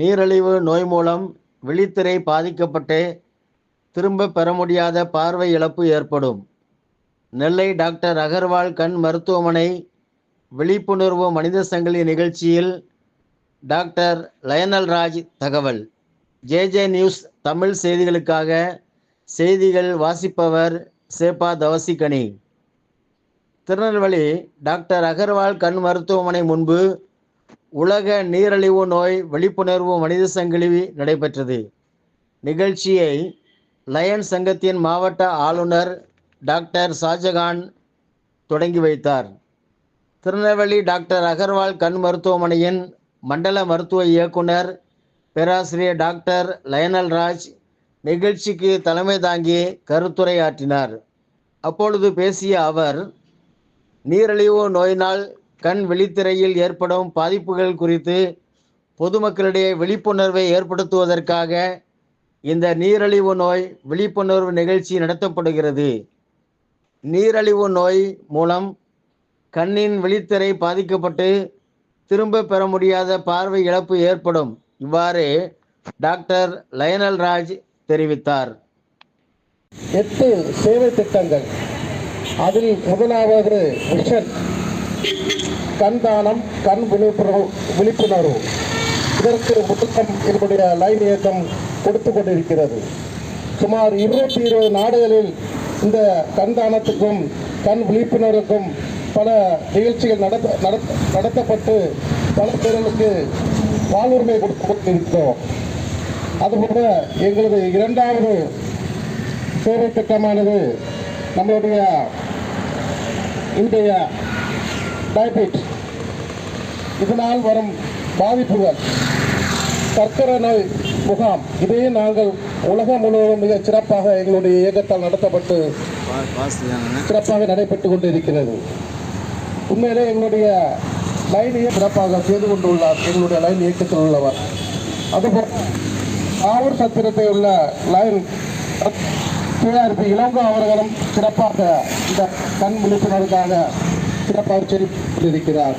நீரழிவு நோய் மூலம் விழித்திரை பாதிக்கப்பட்டு திரும்ப பெற முடியாத பார்வை இழப்பு ஏற்படும். நெல்லை டாக்டர் அகர்வால் கண் மருத்துவமனை விழிப்புணர்வு மனித சங்கிலி நிகழ்ச்சியில் டாக்டர் லயனல் ராஜ் தகவல். ஜேஜே நியூஸ் தமிழ் செய்திகளுக்காக செய்திகள் வாசிப்பவர் சேப்பா தவசிகனி. திருநெல்வேலி டாக்டர் அகர்வால் கண் மருத்துவமனை முன்பு உலக நீரிழிவு நோய் விழிப்புணர்வு மனித சங்கிலி நடைபெற்றது. நிகழ்ச்சியை லயன் சங்கத்தின் மாவட்ட ஆளுநர் டாக்டர் ஷாஜகான் தொடங்கி வைத்தார். திருநெல்வேலி டாக்டர் அகர்வால் கண் மருத்துவமனையின் மண்டல மருத்துவ இயக்குனர் பேராசிரியர் டாக்டர் லயனல் ராஜ் நிகழ்ச்சிக்கு தலைமை தாங்கி கருத்துரையாற்றினார். அப்பொழுது பேசிய அவர் நீரிழிவு நோயினால் கண் வெளித்திரையில் ஏற்படும் பாதிப்புகள் குறித்து பொதுமக்களிடையே விழிப்புணர்வை ஏற்படுத்துவதற்காக இந்த நீரிழிவு நோய் விழிப்புணர்வு நிகழ்ச்சி நடத்தப்படுகிறது. நீரழிவு நோய் மூலம் கண்ணின் விழித்திரை பாதிக்கப்பட்டு திரும்ப பெற முடியாத பார்வை இழப்பு ஏற்படும். இவ்வாறு டாக்டர் லயனல் ராஜ் தெரிவித்தார். எட்டு சேவை திட்டங்கள். அதில் முதலாவது மிஷன். கண் தானம் கண் விழிப்புணர்வு விழிப்புணர்வு. இதற்கு புத்தகம் என்னுடைய லைன் இயக்கம் கொடுத்து கொண்டிருக்கிறது. சுமார் இருநூற்றி இருபது நாடுகளில் இந்த கண் தானத்துக்கும் கண் விழிப்புணர்வுக்கும் பல நிகழ்ச்சிகள் நடத்த நடத்தப்பட்டு பல பேர்களுக்கு வாழ்வுரிமை கொடுத்து கொண்டிருக்கிறோம். அதுபோல எங்களது இரண்டாவது சேவை திட்டமானது நம்மளுடைய இன்றைய டயபெட்டிஸ் இதனால் வரும் பாதிப்புகள். சர்க்கரை நோய் முகாம். இதையே நாங்கள் உலகம் முழுவதும் மிக சிறப்பாக எங்களுடைய இயக்கத்தால் நடத்தப்பட்டு சிறப்பாக நடைபெற்று கொண்டு இருக்கிறது உண்மையிலே எங்களுடைய லைனையே சிறப்பாக செய்து கொண்டுள்ளார். எங்களுடைய லைன் இயக்கத்தில் உள்ளவர். அதுபோல் ஆவூர் சத்திரத்தை உள்ள லைன் டிஆர்பி இளங்கோ அவர்களும் சிறப்பாக இந்த கண் விழிப்புணர்வுக்காக சிறப்பாக செய்திருக்கிறார்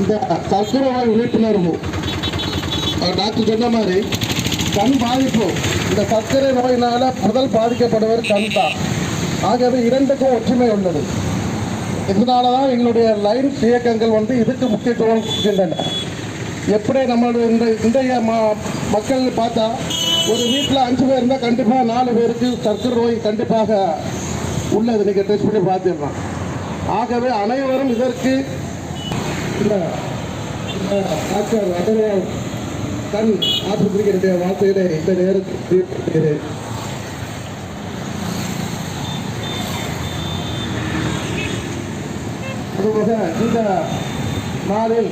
இந்த சர்க்கரை விழிப்புணர்வு டாக்டர் சொன்ன மாதிரி கண் பாதிப்பு. இந்த சர்க்கரை நோயினால முதல் பாதிக்கப்படுவது கண் தான். ஆகவே இரண்டுக்கும் ஒற்றுமை உள்ளது. இதனால தான் எங்களுடைய லைன் இயக்கங்கள் வந்து இதுக்கு முக்கியத்துவம் கொடுக்கின்றன. எப்படி நம்மளுடைய இந்த இன்றைய ம மக்கள் பார்த்தா ஒரு வீட்டில் அஞ்சு பேர் இருந்தால் கண்டிப்பாக நாலு பேருக்கு சர்க்கரை நோய் கண்டிப்பாக உள்ளது. நீங்கள் டெஸ்ட் பண்ணி பார்த்துடலாம். ஆகவே அனைவரும் இதற்கு டாக்டர் அகர்வால் கண் ஆஸ்பத்திரிக்கு என்னுடைய வார்த்தைகளை இந்த நேரத்தில் தெரிவிக்கிறேன் அதுபோக இந்த நாளில்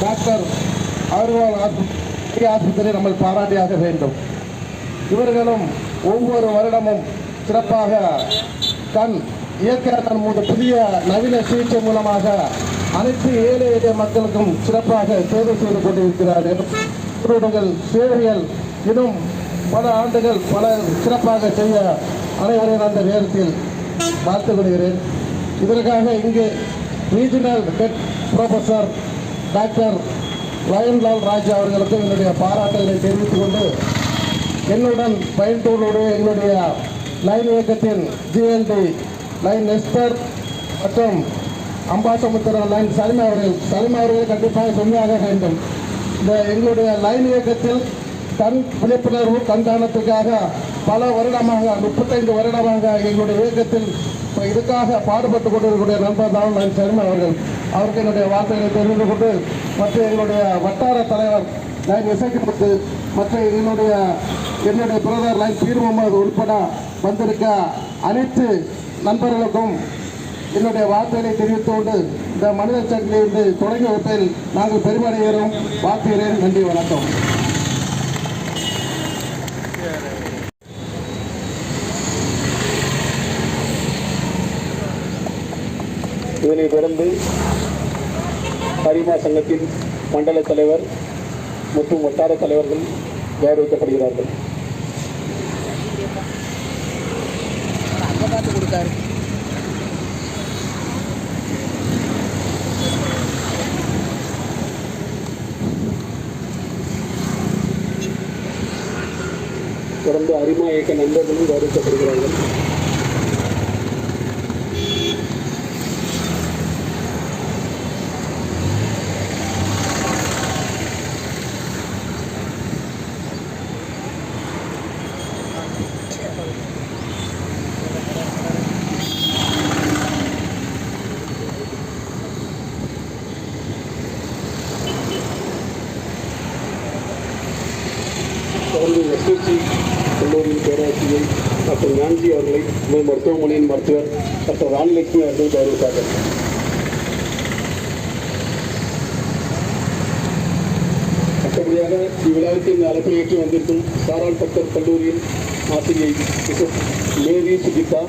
டாக்டர் ஆர்வால் ஆஸ்பத்திரி ஆஸ்பத்திரி நம்ம பாராட்டியாக வேண்டும். இவர்களும் ஒவ்வொரு வருடமும் சிறப்பாக கண் இயற்கை கண் புதிய நவீன சிகிச்சை மூலமாக அனைத்து ஏழை எளிய மக்களுக்கும் சிறப்பாக சேவை செய்து கொண்டிருக்கிறார்கள் இவர்கள் சேவைகள் இன்னும் பல ஆண்டுகள் பல சிறப்பாக செய்ய அனைவரையும் அந்த நேரத்தில் வாழ்த்து விடுகிறேன் இதற்காக இங்கு ரீஜினல் ஹெட் ப்ரொஃபஸர் டாக்டர் லயன்லால் ராஜா அவர்களுக்கு என்னுடைய பாராட்டுகளை தெரிவித்துக் கொண்டு என்னுடன் பயன்தோடு என்னுடைய லைன் இயக்கத்தின் ஜிஎல்டி லைன் எஸ்பர் மற்றும் அம்பாசமுத்திரா லைன் சலிமா அவர்கள். சலிமா அவர்கள் கண்டிப்பாக சொல்லியாக வேண்டும். இந்த எங்களுடைய லைன் இயக்கத்தில் கண் விழிப்புணர்வு கண்காணத்துக்காக பல வருடமாக முப்பத்தைந்து வருடமாக எங்களுடைய இயக்கத்தில் இப்போ இதுக்காக பாடுபட்டு கொண்டிருக்கக்கூடிய நண்பர் தான் லைன் சலிமா அவர்கள். அவருக்கு என்னுடைய வார்த்தைகளை தெரிந்து கொண்டு மற்ற எங்களுடைய வட்டார தலைவர் லைன் இசைக்கப்பட்டு மற்ற என்னுடைய என்னுடைய பிரதர் லைன் பீர் முகமது உட்பட வந்திருக்க அனைத்து நண்பர்களுக்கும் என்னுடைய வார்த்தைகளை தெரிவித்துக்கொண்டு இந்த மனித சங்கிலிருந்து தொடங்கி வைப்பதில் நாங்கள் பெருமடைகிறோம் வாழ்த்துகிறேன் நன்றி வணக்கம். இதனை தொடர்ந்து ஹரிமா சங்கத்தின் மண்டல தலைவர் மற்றும் வட்டார தலைவர்கள் கௌரவிக்கப்படுகிறார்கள் இப்போ பார்த்து கொடுத்தாரு. தொடர்ந்து அரிமா இயக்க நண்பர்களும் கவனிக்கப்படுகிறார்கள். தொடர்ந்து எஸ்எஸ்சி கல்லூரியின் பேராசிரியை டாக்டர் ஞான்சி அவர்களை உங்கள் மருத்துவமனையின் மருத்துவர் டாக்டர் ராணிலட்சுமி அவர்கள் கௌரவித்தார்கள் மற்றபடியாக இவ்விழாவுக்கு இந்த அழைப்பை ஏற்று வந்திருக்கும் சாரால் பக்தர் கல்லூரியின் ஆசிரியை மிஸ்ஸஸ் மேரி சுஜிதா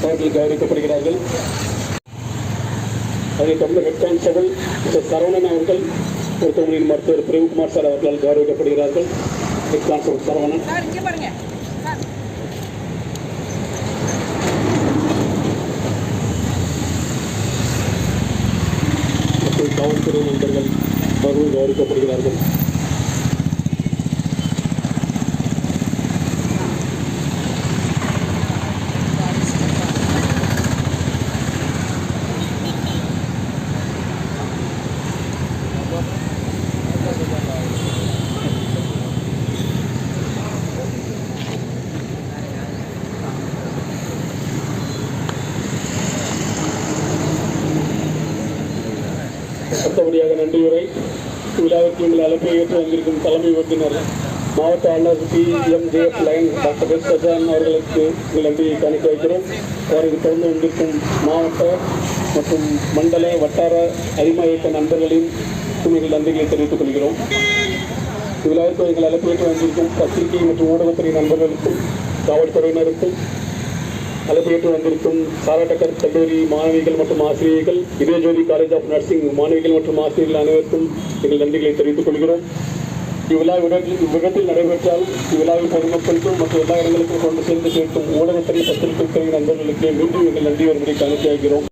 அவர்கள் கௌரவிக்கப்படுகிறார்கள் அதைத் தொடர்ந்து ஹெட் கான்ஸ்டபிள் மிஸ்டர் சரவணன் அவர்கள் மருத்துவமனையின் மருத்துவர் பிரேம்குமார் சார் அவர்களால் கௌரவிக்கப்படுகிறார்கள் ஹெட் கான்ஸ்டபிள் சரவணன் சார் இங்கே பாருங்க சார் மற்றும் காவல்துறை நண்பர்கள் அவர்களும் கௌரவிக்கப்படுகிறார்கள் அடுத்தபடியாக நன்றியுரை. விழாவிற்கு எங்கள் அழைப்பை ஏற்று வந்திருக்கும் தலைமை விருந்தினர் மாவட்ட ஆளுநர் P. M. J. Lion doctor S. Sajan அவர்களுக்கு எங்கள் நன்றியை காணிக்க வைக்கிறோம். அவருக்கு தொடர்ந்து வந்திருக்கும் மாவட்ட மற்றும் மண்டல வட்டார அரிமா இயக்க நண்பர்களையும் எங்கள் நன்றிகளை தெரிவித்துக் கொள்கிறோம். விழாவிற்கு எங்கள் அழைப்பு ஏற்று வந்திருக்கும் பத்திரிகை மற்றும் ஊடகத்துறை நண்பர்களுக்கும் காவல்துறையினருக்கும் அழைப்பேற்று வந்திருக்கும் சாராட்டக்கர் கல்லூரி மாணவிகள் மற்றும் ஆசிரியர்கள் இதயஜோதி காலேஜ் ஆஃப் நர்சிங் மாணவிகள் மற்றும் ஆசிரியர்கள் அனைவருக்கும் எங்கள் நன்றிகளை தெரிவித்துக் கொள்கிறோம். இவ்விழா இவ்விடத்தில் நடைபெற்றால் இவ்விழாவில் பொதுமக்களுக்கும் மற்றும் எல்லா இடங்களுக்கும் கொண்டு சேர்ந்து சேர்க்கும் ஊடகத்துறை பத்திரிகை நண்பர்களுக்கு மீண்டும் எங்கள் நன்றி வருவதை காணிக்கையாகிறோம்.